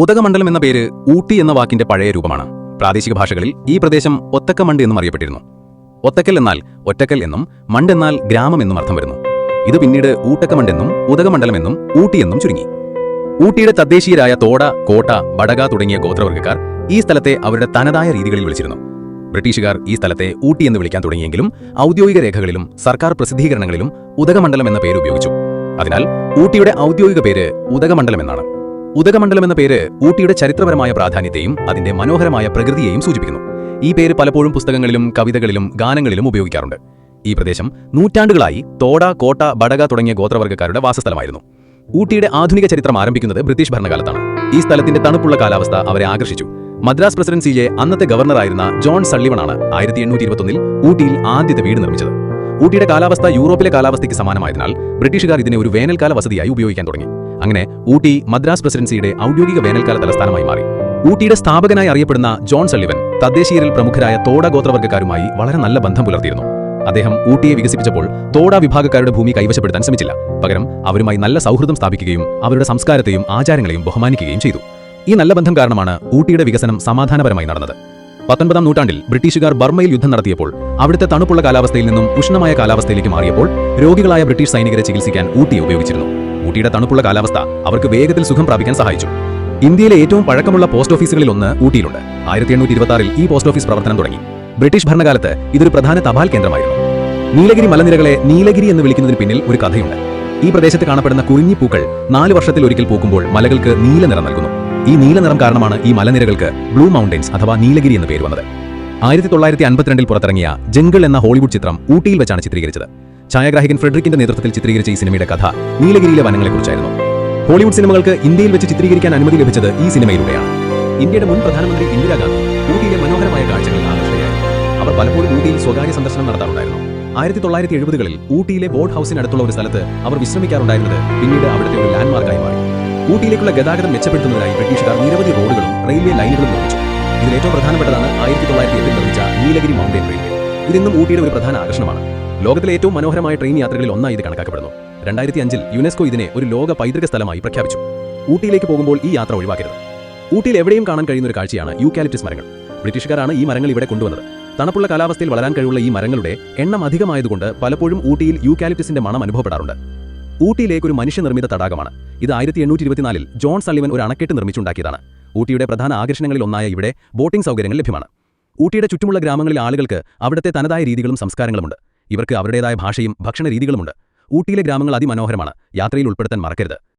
ഉദകമണ്ഡലം എന്ന പേര് ഊട്ടി എന്ന വാക്കിന്റെ പഴയ രൂപമാണ്. പ്രാദേശിക ഭാഷകളിൽ ഈ പ്രദേശം ഒത്തക്കമണ്ട് എന്നും അറിയപ്പെട്ടിരുന്നു. ഒത്തക്കൽ എന്നാൽ ഒറ്റക്കൽ എന്നും മണ്ട് എന്നാൽ ഗ്രാമം എന്നും അർത്ഥം വരുന്നു. ഇത് പിന്നീട് ഊട്ടക്കമണ്ടെന്നും ഉദകമണ്ഡലം എന്നും ഊട്ടി എന്നും ചുരുങ്ങി. ഊട്ടിയുടെ തദ്ദേശീയരായ തോട കോട്ട ബടക തുടങ്ങിയ ഗോത്രവർഗക്കാർ ഈ സ്ഥലത്തെ അവരുടെ തനതായ രീതികളിൽ വിളിച്ചിരുന്നു. ബ്രിട്ടീഷുകാർ ഈ സ്ഥലത്തെ ഊട്ടി എന്ന് വിളിക്കാൻ തുടങ്ങിയെങ്കിലും ഔദ്യോഗിക രേഖകളിലും സർക്കാർ പ്രസിദ്ധീകരണങ്ങളിലും ഉദകമണ്ഡലം എന്ന പേര് ഉപയോഗിച്ചു. അതിനാൽ ഊട്ടിയുടെ ഔദ്യോഗിക പേര് ഉദകമണ്ഡലം എന്നാണ്. ഉദകമണ്ഡലം എന്ന പേര് ഊട്ടിയുടെ ചരിത്രപരമായ പ്രാധാന്യത്തെയും അതിന്റെ മനോഹരമായ പ്രകൃതിയെയും സൂചിപ്പിക്കുന്നു. ഈ പേര് പലപ്പോഴും പുസ്തകങ്ങളിലും കവിതകളിലും ഗാനങ്ങളിലും ഉപയോഗിക്കാറുണ്ട്. ഈ പ്രദേശം നൂറ്റാണ്ടുകളായി തോട കോട്ട ബടക തുടങ്ങിയ ഗോത്രവർഗക്കാരുടെ വാസസ്ഥലമായിരുന്നു. ഊട്ടിയുടെ ആധുനിക ചരിത്രം ആരംഭിക്കുന്നത് ബ്രിട്ടീഷ് ഭരണകാലത്താണ്. ഈ സ്ഥലത്തിന്റെ തണുപ്പുള്ള കാലാവസ്ഥ അവരെ ആകർഷിച്ചു. മദ്രാസ് പ്രസിഡൻസിയിലെ അന്നത്തെ ഗവർണറായിരുന്ന ജോൺ സള്ളിവണാണ് ആയിരത്തി എണ്ണൂറ്റി ഇരുപത്തൊന്നിൽ ഊട്ടിയിൽ ആദ്യത്തെ വീട് നിർമ്മിച്ചത്. ഊട്ടിയുടെ കാലാവസ്ഥ യൂറോപ്പിലെ കാലാവസ്ഥയ്ക്ക് സമാനമായതിനാൽ ബ്രിട്ടീഷുകാർ ഇതിനെ ഒരു വേനൽക്കാല വസതിയായി ഉപയോഗിക്കാൻ തുടങ്ങി. അങ്ങനെ ഊട്ടി മദ്രാസ് പ്രസിഡൻസിയുടെ ഔദ്യോഗിക വേനൽക്കാല തലസ്ഥാനമായി മാറി. ഊട്ടിയുടെ സ്ഥാപകനായി അറിയപ്പെടുന്ന ജോൺ സള്ളിവൻ തദ്ദേശീയരിൽ പ്രമുഖരായ തോട ഗോത്രവർഗക്കാരുമായി വളരെ നല്ല ബന്ധം പുലർത്തിയിരുന്നു. അദ്ദേഹം ഊട്ടിയെ വികസിപ്പിച്ചപ്പോൾ തോട വിഭാഗക്കാരുടെ ഭൂമി കൈവശപ്പെടുത്താൻ ശ്രമിച്ചില്ല. പകരം അവരുമായി നല്ല സൗഹൃദം സ്ഥാപിക്കുകയും അവരുടെ സംസ്കാരത്തെയും ആചാരങ്ങളെയും ബഹുമാനിക്കുകയും ചെയ്തു. ഈ നല്ല ബന്ധം കാരണമാണ് ഊട്ടിയുടെ വികസനം സമാധാനപരമായി നടന്നത്. പത്തൊൻപതാം നൂറ്റാണ്ടിൽ ബ്രിട്ടീഷുകാർ ബർമ്മയിൽ യുദ്ധം നടത്തിയപ്പോൾ അവിടുത്തെ തണുപ്പുള്ള കാലാവസ്ഥയിൽ നിന്നും ഉഷ്ണമായ കാലാവസ്ഥയിലേക്ക് മാറിയപ്പോൾ രോഗികളായ ബ്രിട്ടീഷ് സൈനികരെ ചികിത്സിക്കാൻ ഊട്ടിയെ ഉപയോഗിച്ചിരുന്നു. ഊട്ടിയുടെ തണുപ്പുള്ള കാലാവസ്ഥ അവർക്ക് വേഗത്തിൽ സുഖം പ്രാപിക്കാൻ സഹായിച്ചു. ഇന്ത്യയിലെ ഏറ്റവും പഴക്കമുള്ള പോസ്റ്റ് ഓഫീസുകളിൽ ഒന്ന് ഊട്ടിയിലുണ്ട്. ആയിരത്തി എണ്ണൂറ്റി ഇരുപത്തി ഈ പോസ്റ്റ് ഓഫീസ് പ്രവർത്തനം തുടങ്ങി. ബ്രിട്ടീഷ് ഭരണകാലത്ത് ഇതൊരു പ്രധാന തപാൽ കേന്ദ്രമായിരുന്നു. നീലഗിരി മലനിരകളെ നീലഗിരി എന്ന് വിളിക്കുന്നതിന് പിന്നിൽ ഒരു കഥയുണ്ട്. ഈ പ്രദേശത്ത് കാണപ്പെടുന്ന കുറിഞ്ഞി പൂക്കൾ നാല് വർഷത്തിൽ ഒരിക്കൽ പൂക്കുമ്പോൾ മലകൾക്ക് നീല നിറം നൽകുന്നു. ഈ നീല നിറം കാരണമാണ് ഈ മലനിരകൾക്ക് ബ്ലൂ മൗണ്ടൻസ് അഥവാ നീലഗിരി എന്ന് പേര് വന്നത്. ആയിരത്തി തൊള്ളായിരത്തി അൻപത്തിരണ്ടിൽ പുറത്തിറങ്ങിയ ജംഗിൾ എന്ന ഹോളിവുഡ് ചിത്രം ഊട്ടിയിൽ വെച്ചാണ് ചിത്രീകരിച്ചത്. ഛായാഗ്രാഹകൻ ഫ്രെഡറിക്കിന്റെ നേതൃത്വത്തിൽ ചിത്രീകരിച്ച ഈ സിനിമയുടെ കഥ നീലഗിരിയിലെ വനങ്ങളെക്കുറിച്ചായിരുന്നു. ഹോളിവുഡ് സിനിമകൾക്ക് ഇന്ത്യയിൽ വെച്ച് ചിത്രീകരിക്കാൻ അനുമതി ലഭിച്ചത് ഈ സിനിമയിലൂടെയാണ്. ഇന്ത്യയുടെ മുൻ പ്രധാനമന്ത്രി ഇന്ദിരാഗാന്ധി ഊട്ടിയിലെ മനോഹരമായ കാഴ്ചകൾ അവർ പലപ്പോഴും ഊട്ടിയിൽ സ്വകാര്യ സന്ദർശനം നടത്താറുണ്ടായിരുന്നു. ആയിരത്തി തൊള്ളായിരത്തി എഴുപതുകളിൽ ഊട്ടിയിലെ ബോട്ട് ഹൗസിനടുത്തുള്ള ഒരു സ്ഥലത്ത് അവർ വിശ്രമിക്കാറുണ്ടായിരുന്നത് പിന്നീട് അവിടുത്തെ ഒരു ലാൻഡ്മാർക്കായി മാറി. ഊട്ടിയിലേക്കുള്ള ഗതാഗതം മെച്ചപ്പെടുത്തുന്നതിനായി ബ്രിട്ടീഷുകാർ നിരവധി റോഡുകളും റെയിൽവേ ലൈനുകളും നിർമ്മിച്ചു. ഇതിൽ ഏറ്റവും പ്രധാനപ്പെട്ടതാണ് ആയിരത്തി തൊള്ളായിരത്തി എട്ടിൽ നിർമ്മിച്ച നീലഗിരി മൗണ്ടൻ റെയിൽവേ. ഇതിന്നും ഊട്ടിയുടെ ഒരു പ്രധാന ആകർഷണമാണ്. ലോകത്തിലെ ഏറ്റവും മനോഹരമായ ട്രെയിൻ യാത്രകളിൽ ഒന്നായി ഇത് കണക്കാക്കപ്പെടുന്നു. രണ്ടായിരത്തി അഞ്ചിൽ യുനെസ്കോ ഇതിനെ ഒരു ലോക പൈതൃക സ്ഥലമായി പ്രഖ്യാപിച്ചു. ഊട്ടിയിലേക്ക് പോകുമ്പോൾ ഈ യാത്ര ഒഴിവാക്കരുത്. ഊട്ടിയിൽ എവിടെയും കാണാൻ കഴിയുന്ന ഒരു കാഴ്ചയാണ് യൂക്കാലിപ്റ്റസ് മരങ്ങൾ. ബ്രിട്ടീഷുകാരാണ് ഈ മരങ്ങൾ ഇവിടെ കൊണ്ടുവന്നത്. തണുപ്പുള്ള കാലാവസ്ഥയിൽ വളരാൻ കഴിവുള്ള ഈ മരങ്ങളുടെ എണ്ണം അധികമായതുകൊണ്ട് പലപ്പോഴും ഊട്ടിയിൽ യൂക്കാലിപ്റ്റസിന്റെ മണം അനുഭവപ്പെടാറുണ്ട്. ഊട്ടിയിലേക്ക് ഒരു മനുഷ്യനിർമ്മിത തടാകമാണ്. ഇത് ആയിരത്തി എണ്ണൂറ്റി ഇരുപത്തിനാലിൽ ജോൺ സള്ളിവൻ ഒരു അണക്കെട്ട് നിർമ്മിച്ചുണ്ടാക്കിയതാണ്. ഊട്ടിയുടെ പ്രധാന ആകർഷണങ്ങളിൽ ഒന്നായ ഇവിടെ ബോട്ടിംഗ് സൗകര്യങ്ങൾ ലഭ്യമാണ്. ഊട്ടിയുടെ ചുറ്റുമുള്ള ഗ്രാമങ്ങളിലെ ആളുകൾക്ക് അവിടുത്തെ തനതായ രീതികളും സംസ്കാരങ്ങളുമുണ്ട്. ഇവർക്ക് അവരുടേതായ ഭാഷയും ഭക്ഷണ രീതികളുമുണ്ട് ഊട്ടിയിലെ ഗ്രാമങ്ങൾ അതിമനോഹരമാണ്. യാത്രയിൽ ഉൾപ്പെടുത്താൻ മറക്കരുത്.